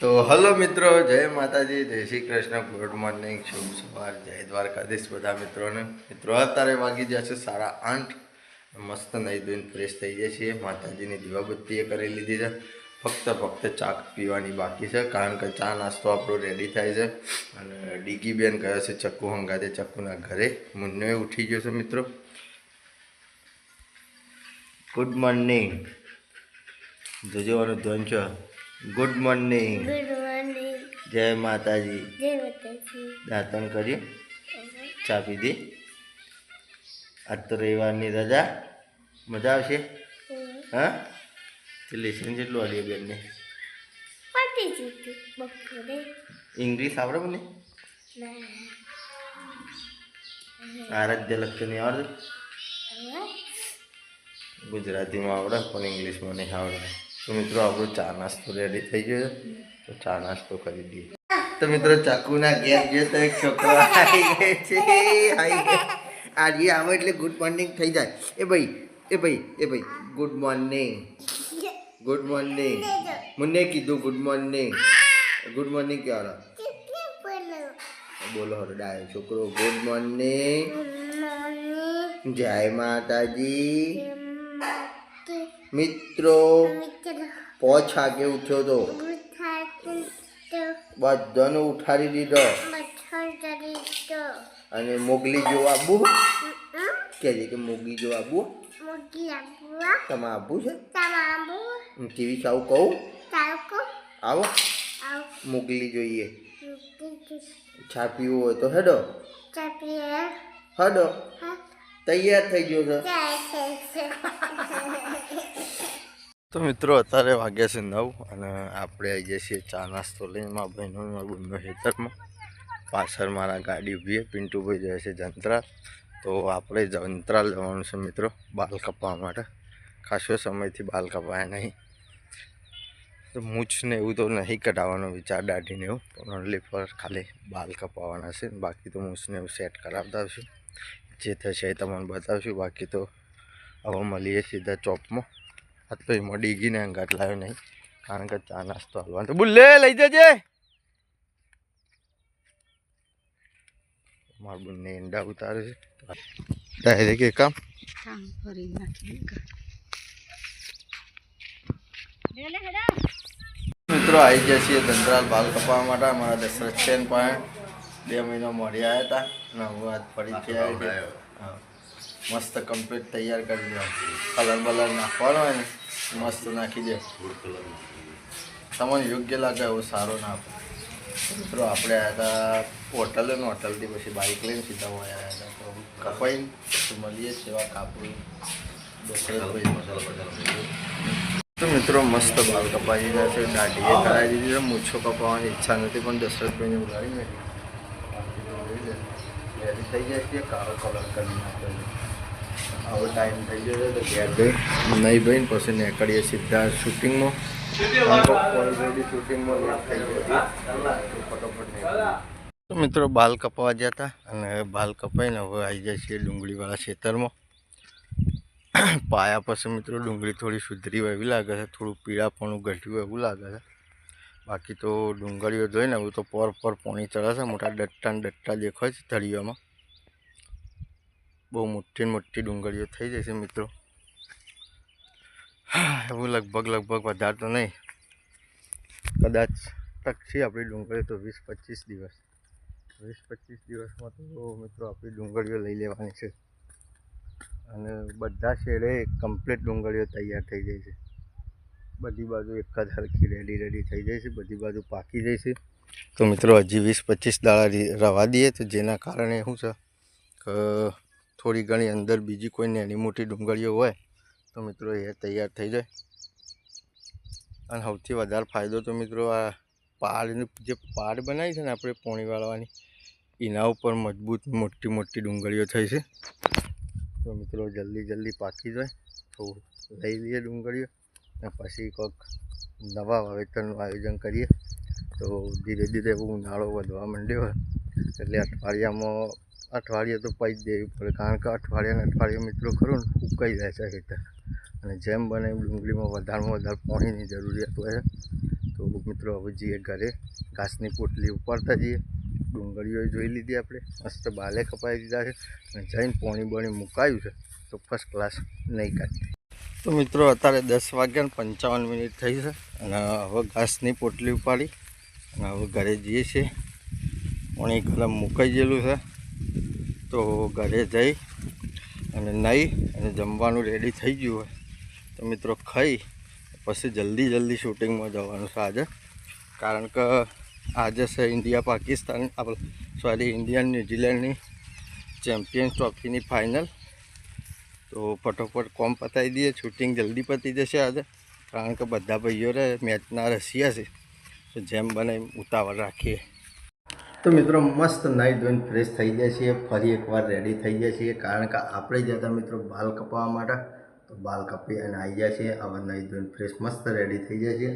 તો હલો મિત્રો, જય માતાજી, જય શ્રી કૃષ્ણ, ગુડ મોર્નિંગ, શુભ સવાર, જય દ્વારકાધીશ બધા મિત્રોને. મિત્રો, અત્યારે વાગી છે સાડા આઠ. મસ્ત નહીં ધોઈને ફ્રેશ થઈ જાય છીએ. માતાજીની દીવાબત્તીએ કરી લીધી છે. ફક્ત ફક્ત ચા પીવાની બાકી છે, કારણ કે ચા નાસ્તો આપણો રેડી થાય છે. અને ડીકી બેન ગયો છે ચક્કુ હંગાતે, ચક્કુના ઘરે. મુન્નો ઉઠી ગયો છે મિત્રો. Good morning. જોજવાનું ધ્યાન છે ગુડ મોર્નિંગ ગુડ મોર્નિંગ જય માતાજી. જય માતાજી. દાંતણ કર્યું ચા પીધી? આજ તો રવિવારની રજા. મજા આવશે? હા? લેસન જેટલું આવ્યું બેનને? ઇંગ્લિશ આવડે મને? આરાધ્ય લખતું નહીં આવડતું? ગુજરાતીમાં આવડે પણ ઇંગ્લિશમાં નહીં આવડે. તો મિત્રો આપણો ચા નાસ્તો રેડી થઈ ગયો તો ચા નાસ્તો કરી દઈએ. તો મિત્રો ચાકુના ઘેર ગયો તો એક છોકરો આવી ગયો છે. આજે આવે એટલે ગુડ મોર્નિંગ થઈ જાય. એ ભાઈ એ ભાઈ એ ભાઈ ગુડ મોર્નિંગ ગુડ મોર્નિંગ મને કીધું ગુડ મોર્નિંગ ગુડ મોર્નિંગ કહેવાનો બોલો હરો ડાયો છોકરો. ગુડ મોર્નિંગ જય માતાજી. માતે મિત્રો પોચ આગે ઉઠ્યો તો? બધાનો ઉઠાડી દીધો? અને મોગલી જોવા આબુ? કે છે કે મોગલી જોવા આબુ? તમે આબુ છે? ટીવી ચાવું કહું? આવો. મોગલી જોઈએ. છાપીવું હોય તો હેડો. હેડો. હા. તૈયાર થઈ ગયો છે. તો મિત્રો, અત્યારે વાગ્યા છે નવ અને આપણે આવી જઈએ છીએ ચા નાસ્તો લઈને મારા બહેનો મારા બહેનો પાછળ મારા ગાડી ઊભી છે, પિન્ટુભાઈ જાય છે જંત્રાલ. તો આપણે જંત્રાલ જવાનું છે મિત્રો, બાલ કપાવા માટે. ખાસો સમયથી બાલ કપાયા નહીં. તો મૂછને એવું તો નહીં કઢાવવાનો વિચાર, દાઢીને એવું. ઓનલી પર ખાલી બાલ કપાવવાના છે. બાકી તો મૂછને એવું સેટ કરાવતા આવશું જે થશે એ તમને બતાવશું. બાકી તો હવે મળીએ સીધા ચોપમાં. આ તો એમાં ડીગીને અંગાટ લાવ્યો નહીં કારણ કે ચા નાસ્તો હાલવાનો. તો બુલ્લે લઈ જજે. મારા બંને ઈંડા ઉતારે છે. ડાયરેક્ટ એક કામ કામ કરી નાખી મિત્રો આવી ગયા છીએ દંતરાલ બાલ કપાવવા માટે અમારા દશરથ છે પણ બે મહિનો મળી આવ્યા હતા અને હું આજ ફરીથી આવ્યો. મસ્ત કમ્પ્લીટ તૈયાર કરી દો. કલર બલર નાખવાનો હોય ને મસ્ત નાખી દે. તમને યોગ્ય લાગે એવો સારો ના આપે. મિત્રો આપણે આવ્યા હતા હોટલે ને હોટલથી પછી બાઇક લઈને સીધા હોય આવ્યા હતા. તો કપાઈને મળીએ સેવા કાપડી દશરથભાઈ તો મિત્રો મસ્ત બાલ કપાઈ ગયા છે. દાઢીએ કરાવી દીધી છે. મૂછો કપાવવાની ઈચ્છા નથી પણ દશરથભાઈને બોલાવી નાખી રેડી થઈ જાય છે કાળો કલર કરી નાખ્યો આવો ટાઈમ થઈ ગયો તો ઘેર જઈ નહીં ભાઈ પછી નીકળીએ સીધા શૂટિંગમાં ઓલરેડી શૂટિંગમાં લેટ થઈ ગયો તો ફટોફટ નીકળીએ. તો મિત્રો બાલ કપાવા ગયા હતા અને હવે બાલ કપાઈને હવે આવી જાય છે ડુંગળીવાળા ખેતરમાં. પાયા પછી મિત્રો ડુંગળી થોડી સુધરી હોય એવી લાગે છે થોડું પીળાપણું ઘટ્યું હોય એવું લાગે છે. બાકી તો ડુંગળીઓ જોઈને એવું તો પર પર પાણી ચડે છે મોટા ડટ્ટા ડટ્ટા દેખાય છે તળિયામાં બહુ મોટી મોટી ડુંગળીઓ થઈ જશે મિત્રો. એવું લગભગ લગભગ વધારે તો નહીં. કદાચ ટકશી આપણી ડુંગળી તો વીસ પચીસ દિવસ. વીસ પચીસ દિવસમાં તો મિત્રો આપણી ડુંગળીઓ લઈ લેવાની છે. અને બધા શેડે કમ્પ્લીટ ડુંગળીઓ તૈયાર થઈ જાય છે. બધી બાજુ એક જ હરખી રેડી રેડી થઈ જાય છે. બધી બાજુ પાકી જાય છે. તો મિત્રો હજી વીસ પચીસ દાડા રવા દઈએ તો જેના કારણે શું છે કે થોડી ઘણી અંદર બીજી કોઈ નાની મોટી ડુંગળીઓ હોય, તો મિત્રો એ તૈયાર થઈ જાય. અને સૌથી વધારે ફાયદો તો મિત્રો આ પાડની જે પાડ બનાવી છે ને આપણે પોણી વાળવાની, એના ઉપર મજબૂત મોટી મોટી ડુંગળીઓ થઈ છે. તો મિત્રો જલ્દી જલ્દી પાકી જાય, તો લઈ લઈએ ડુંગળીઓ. અને પછી કોઈક નવા વાવેતરનું આયોજન કરીએ. તો ધીરે ધીરે ઉનાળો વધવા માંડ્યો એટલે અઠવાડિયામાં અઠવાડિયે તો પૈ જ દેવી પડે, કારણ કે અઠવાડિયાને અઠવાડિયે મિત્રો ખરું ને ફૂંકાઈ જાય છે ખેતર અને જેમ બને ડુંગળીમાં વધારેમાં વધારે પાણીની જરૂરિયાત હોય તો મિત્રો હવે જઈએ ઘરે, ઘાસની પોટલી ઉપાડતા જઈએ. ડુંગળીઓ જોઈ લીધી આપણે, મસ્ત બાલે કપાઈ દીધા છે. અને જઈને પોણી બોણી મુકાયું છે, તો ફર્સ્ટ ક્લાસ નહીં કાઢી તો મિત્રો અત્યારે દસ વાગ્યા પંચાવન મિનિટ થઈ છે, અને હવે ઘાસની પોટલી ઉપાડી, અને હવે ઘરે જઈએ છીએ. પાણી કલમ મુકાઈ ગયેલું છે. તો ઘરે જઈ અને નહીં અને જમવાનું રેડી થઈ ગયું હોય. તો મિત્રો ખાઈ, પછી જલ્દી જલ્દી શૂટિંગમાં જવાનું છે આજે. કારણ કે આજે છે ઇન્ડિયા પાકિસ્તાન, આપણે સોરી ઇન્ડિયા ન્યૂઝીલેન્ડની ચેમ્પિયન્સ ટ્રોફીની ફાઇનલ તો ફટોફટ કોમ પતાવી દઈએ, શૂટિંગ જલ્દી પતી જશે આજે. કારણ કે બધા ભાઈઓ રે મેચના રસિયા છે. તો જેમ બને ઉતાવળ રાખીએ. તો મિત્રો મસ્ત નાહી ધોઈને ફ્રેશ થઈ જાય છીએ ફરી એકવાર રેડી થઈ જાય છીએ કારણ કે આપણે જતા મિત્રો બાલ કપાવવા માટે. તો બાલ કપી અને આવી જાય છીએ આવા નાહી ધોઈને ફ્રેશ મસ્ત રેડી થઈ જાય છે.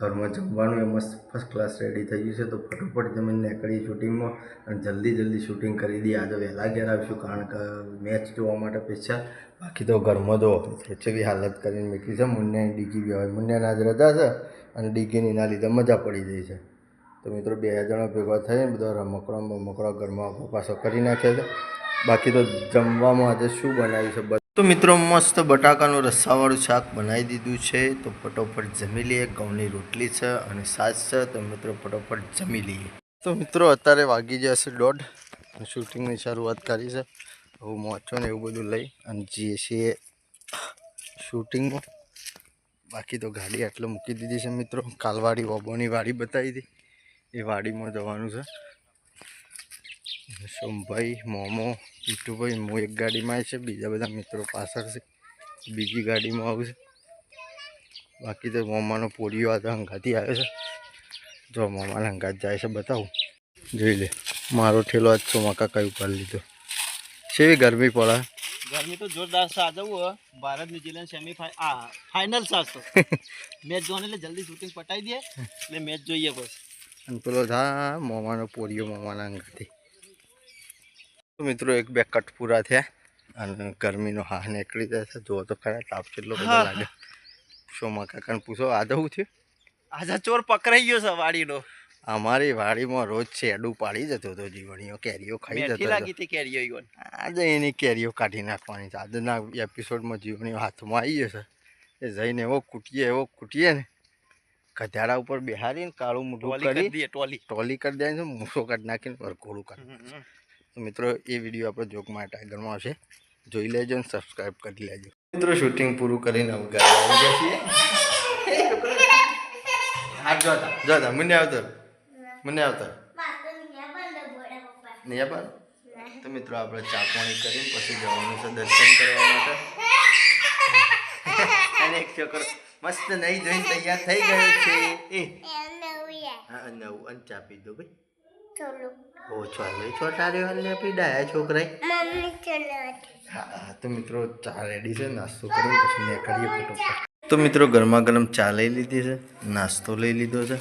ઘરમાં જમવાનું એ મસ્ત ફર્સ્ટ ક્લાસ રેડી થઈ ગયું છે, તો ફટોફટ જમીને નીકળીએ શૂટિંગમાં અને જલ્દી જલ્દી શૂટિંગ કરી દઈએ. આજે વહેલા ઘેર આવીશું, કારણ કે મેચ જોવા માટે પૈસા બાકી તો ઘરમાં તો એવી હાલત કરીને મૂકી છે, મુન્યાની ડીગી બી હોય મુન્યાના આજ રજા છે અને ડીગીની ના લીધે મજા પડી જાય છે. તો મિત્રો બે જણા ભેગા થઈને બધા રમકડા રમકડા ઘરમાં પાછો કરી નાખે છે. બાકી તો જમવામાં આજે શું બનાવ્યું છે તો મિત્રો મસ્ત બટાકાનું રસ્સાવાળું શાક બનાવી દીધું છે. તો ફટોફટ જમી લઈએ. ઘઉંની રોટલી છે અને સાસ છે. તો મિત્રો ફટોફટ જમી લઈએ. તો મિત્રો અત્યારે વાગી જશે દોઢ. શૂટિંગની શરૂઆત કરી છે. હું મોચો ને એવું બધું લઈ અને જઈએ છીએ શૂટિંગમાં. બાકી તો ગાડી આટલો મૂકી દીધી છે મિત્રો. કાલવાડી ઓબોની વાડી બતાવી હતી. એ વાડીમાં જવાનું છે. સોમભાઈ મોમો પીટુભાઈ હું એક ગાડીમાં છે બીજા બધા મિત્રો પાછળ છે. બીજી ગાડીમાં આવશે બાકી તો મોમાનો પોળીઓ આ તો હંગાથી આવ્યો છે. જો મોમાને હંગાત જાય છે બતાવું. જોઈ લે મારો ઠેલો આજ ચોમાકા કઈ ઉપાડી લીધો. કેવી ગરમી પડે? ગરમી તો જોરદાર છે આજે ભારત ન્યુઝીલેન્ડ સેમી ફાઇનલ છે મેચ જોવાની એટલે જલ્દી શૂટિંગ પટાવી દે એટલે મેચ જોઈએ બસ. અને પેલો થા મોમાનો પોળીઓ મોમાના અંગાથી તો મિત્રો એક બે કટ પૂરા થયા અને ગરમીનો હા નીકળી જાય છે. જો તો ખરા તાપ કેટલો બધો. લાગે સોમા કાકાને પૂછો આ દઉં થયું? આજે ચોર પકડાઈ ગયો છે વાડીનો. અમારી વાડીમાં રોજ શેડું પાડી જતો હતો જીવણીઓ કેરીઓ ખાઈ જતો લાગી હતી કેરીઓ ઈવન આજે એની કેરીઓ કાઢી નાખવાની છે. આજના એપિસોડમાં જીવણીઓ હાથમાં આવી ગયો છે. એ જઈને એવો કૂટીએ એવો કૂટીએ ને ગધાડા ઉપર બેહારીને કાળું મોઢું ટોલી કરી ટોલી. ટોલી કરી દે મૂસો કાઢી નાખીને વરઘોડું કાઢ તો મિત્રો એ વીડિયો આપણો જોકમાં ટાઈગરમાં આવશે. જોઈ લેજો અને સબસ્ક્રાઈબ કરી લેજો. મિત્રો શૂટિંગ પૂરું કરીને હવે ઘરે આવી ગયા છીએ. જોતા જોતા મને આવતો. મને આવતો. નહીં તો મિત્રો આપણે ચા કરીને પછી જવાનું છે દર્શન કરવા માટે. અને એક છોકરો મસ્ત નહીં જોઈને તૈયાર થઈ ગયો છે. એ. હા નવું અને ચા દો ભાઈ. ઓ ચાલો છોટા રહ્યો ને પીડાયા છોકરાએ હા તો મિત્રો ચા રેડી છે નાસ્તો કરીને પછી નીકળીએ ફટોફટ. તો મિત્રો ગરમા ગરમ ચા લઈ લીધી છે નાસ્તો લઈ લીધો છે.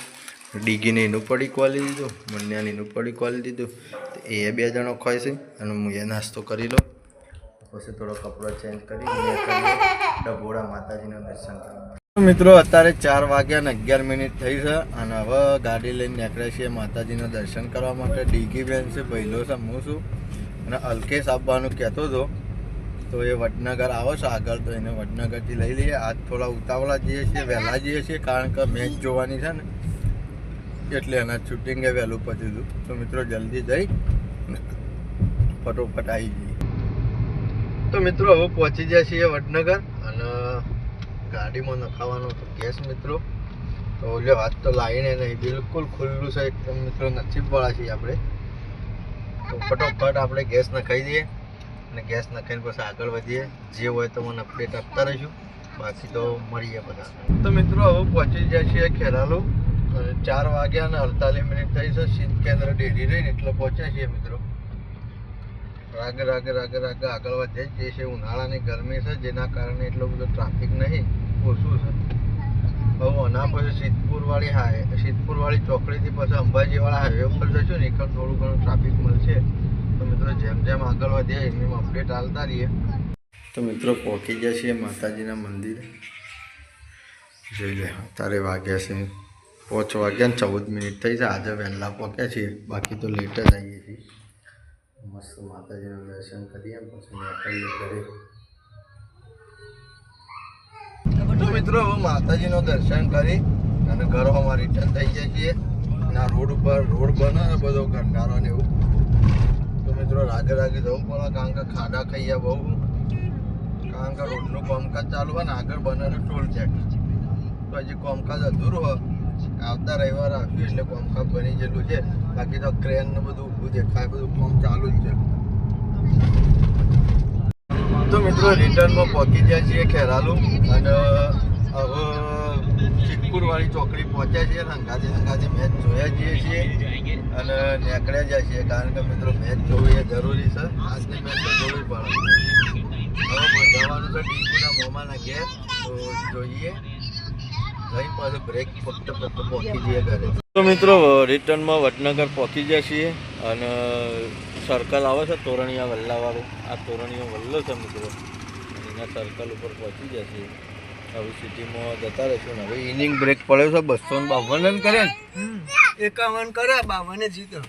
ડીગીને એનું પડી કોલી દીધું મન્યાને એનું પડી કોલી દીધું. તો એ બે જણો ખાય છે અને હું એ નાસ્તો કરી લઉં. પછી થોડો કપડો ચેન્જ કરી ડભોળા માતાજીના દર્શન કરવા. મિત્રો, અત્યારે ચાર વાગ્યા ને અગિયાર મિનિટ થઈ છે અને હવે ગાડી લઈને નીકળે છીએ માતાજીના દર્શન કરવા માટે. ડીગી બેન છે, પહેલો છે, હું છું. અને અલ્કેશ આપવાનું કહેતો હતો, તો એ વડનગર આવે છે આગળ, તો એને વડનગરથી લઈ લઈએ. આજ થોડા ઉતાવળા જઈએ છીએ, વહેલા જઈએ છીએ, કારણ કે મેચ જોવાની છે ને, એટલે એના શૂટિંગે વહેલું પતી હતું તો મિત્રો, જલ્દી જઈ ફટોફટ આવી જઈએ. તો મિત્રો, હવે પહોંચી જાય છીએ વડનગર. અને ગાડીમાં નખાવાનો તો ગેસ મિત્રો. તો ઓલે હાથ તો લાવીને નહીં, બિલકુલ ખુલ્લું છે એકદમ મિત્રો નસીબવાળા છીએ આપણે. તો ફટોફટ આપણે ગેસ નખાઈ દઈએ અને ગેસ નખાઈને પછી આગળ વધીએ. જે હોય તો મને અપડેટ આપતા રહીશું. બાકી તો મળીએ બધા. તો મિત્રો, હવે પહોંચી જાય છે ખેરાલુ. અને ચાર વાગ્યા અને અડતાલીસ મિનિટ થઈ છે. શીત કેન્દ્ર ડેરી રહીને એટલે પહોંચ્યા છીએ મિત્રો. રાગે રાગે રાગે રાગે આગળ વધે. જે છે ઉનાળાની ગરમી છે, જેના કારણે એટલો બધો ટ્રાફિક નહીં. ઓછું છે હવે આના પછી સિદ્ધપુરવાળી હાઈ સિદ્ધપુરવાળી ચોકડીથી પછી અંબાજીવાળા હાઈવે ઉપર જશું ને એક થોડું ઘણું ટ્રાફિક મળશે. તો મિત્રો જેમ જેમ આગળ વધીએ, એમ અપડેટ હાલતા રહીએ. તો મિત્રો પહોંચી ગયા છીએ માતાજીના મંદિરે. જોઈ લે, અત્યારે વાગ્યા છે, પાંચ વાગ્યા ને ચૌદ મિનિટ થઈ છે. આજે વહેલા પહોંચ્યા છીએ. બાકી તો લેટ જ આવીએ છીએ. મસ્ત માતાજીનું દર્શન કરીએ ને પછી નીકળીએ ઘરે. તો મિત્રો, હવે માતાજીનું દર્શન કરી અને ઘરોમાં રિટર્ન થઈ જાય છીએ. ના રોડ ઉપર રોડ બને બધો ગંડારો ને એવું. તો મિત્રો, રાગે રાગે જવું પડે, કારણ કે ખાડા ખાઈએ બહુ. કારણ કે રોડનું કામકાજ ચાલુ હોય ને, આગળ બને ને ટોલ ચેક. તો હજી કામકાજ અધૂરું હોય. આવતા રવિવાર આવ્યું એટલે કામકાજ બની ગયેલું છે. બાકી તો ક્રેન ને બધું ઊભું દેખાય, બધું કામ ચાલુ જ છે. તો મિત્રો, રિટર્નમાં પહોંચી ગયા છીએ ખેરાલુ અને હવે સિદ્ધપુરવાળી ચોકડી પહોંચ્યા છીએ હંગાથી હંગાથી મેચ જોયા જઈએ છીએ અને નીકળ્યા જાય છીએ. કારણ કે મિત્રો, મેચ જોવી એ જરૂરી છે. આજની મેચ તો જોવી પડે. જવાનું છે ડીકુના મોમાના ઘેર. તો જોઈએ. બ્રેક ફક્ત ફક્ત પહોંચી જઈએ ઘરે. તો મિત્રો, રિટર્નમાં વડનગર પહોંચી જઈએ છીએ અને સર્કલ આવે છે તોરણિયા વલ્લાવાળું. આ તોરણિયો વલ્લો છે મિત્રો. એના સર્કલ ઉપર પહોંચી જશે. હવે સિટીમાં જતા રહીશું. ને હવે ઇનિંગ બ્રેક પડ્યો છે બસો ને બાવન કરે ને? એકાવન કરે બાવને જીતો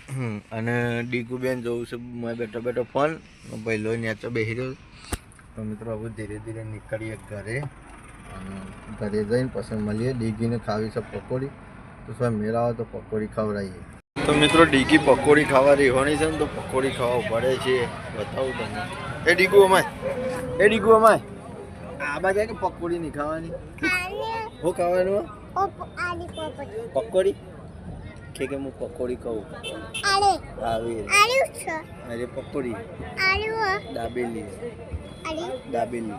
અને ડીકુબેન જોઉં છે મેં બેઠો બેઠો ફોન પહેલો નેચો બેસી રહ્યો તો મિત્રો હવે ધીરે ધીરે નીકળીએ ઘરે. અને ઘરે જઈને પછી મળીએ. ડીગીને ખાવી છે પકોડી. તો સાહેબ મેળા આવે તો પકોડી ખવડાવીએ. તો મિત્રો ડીકી પકોડી ખાવા રહેવાની છે ને તો પકોડી ખાવા પડે છે. બતાવું તમને. એ ડીકુ અમાય. એ ડીગુ અમાય. આ બાજુ કે પકોડી નહીં ખાવાની. હું ખાવાનું પકોડી? કે કે હું પકોડી કહું આવી અરે પકોડી. દાબેલી. દાબેલી.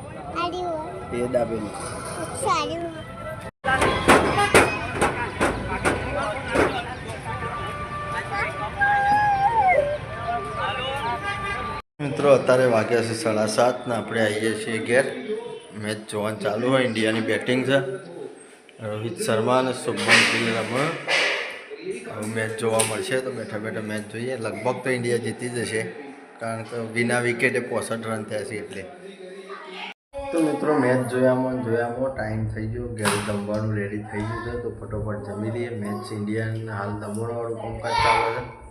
એ દાબેલી. મિત્રો, અત્યારે વાગ્યા છે સાડા સાત ને આપણે આવીએ છીએ ઘેર. મેચ જોવાનું ચાલુ હોય, ઇન્ડિયાની બેટિંગ છે. રોહિત શર્મા અને શુભમન ગિલ રમણ મેચ જોવા મળશે, તો બેઠા બેઠા મેચ જોઈએ. લગભગ તો ઇન્ડિયા જીતી જશે, કારણ કે વિના વિકેટે પોસઠ રન થયા છે એટલે. તો મિત્રો, મેચ જોયામાં જોયામાં ટાઈમ થઈ ગયો. ઘેર જમવાનું રેડી થઈ ગયું છે, તો ફટોફટ જમી લઈએ. મેચ ઇન્ડિયાના હાલ દમણવાળું કામકાજ ચાલે છે.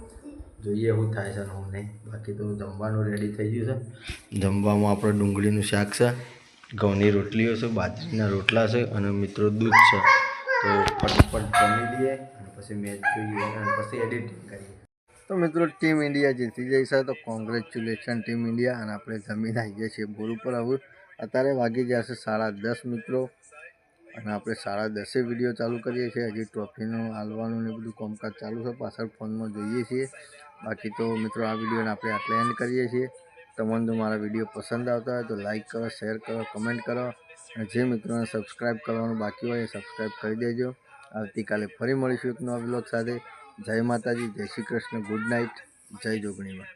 જોઈએ શું થાય છે હું નહીં. બાકી તો જમવાનું રેડી થઈ ગયું છે. જમવામાં આપણે ડુંગળીનું શાક છે ઘઉંની રોટલીઓ છે બાજરીના રોટલા છે અને મિત્રો દૂધ છે. તો ફટાફટ જમી લઈએ અને પછી મેચ જોઈએ અને પછી એડિટિંગ કરીએ. તો મિત્રો ટીમ ઇન્ડિયા જીતી જઈ છે તો કોંગ્રેચ્યુલેશન ટીમ ઇન્ડિયા અને આપણે જમીન આવીએ છીએ. બોલ ઉપર હવે અત્યારે વાગી જશે સાડા દસ મિત્રો અને આપણે સાડા દસે વીડિયો ચાલુ કરીએ છીએ. હજી ટ્રોફીનું હાલવાનું ને બધું કામકાજ ચાલુ છે. પાછળ ફોનમાં જોઈએ છીએ. બાકી તો મિત્રો આ વિડીયોને આપણે આટલે એન્ડ કરીએ છીએ. તમને જો મારા વીડિયો પસંદ આવતા હોય તો લાઇક કરો શેર કરો કમેન્ટ કરો. અને જે મિત્રોને સબસ્ક્રાઈબ કરવાનું બાકી હોય એ સબસ્ક્રાઈબ કરી દેજો. આવતીકાલે ફરી મળીશું એક નવા બ્લોગ સાથે. જય માતાજી, જય શ્રી કૃષ્ણ. ગુડ નાઇટ જય જોગણીમાં.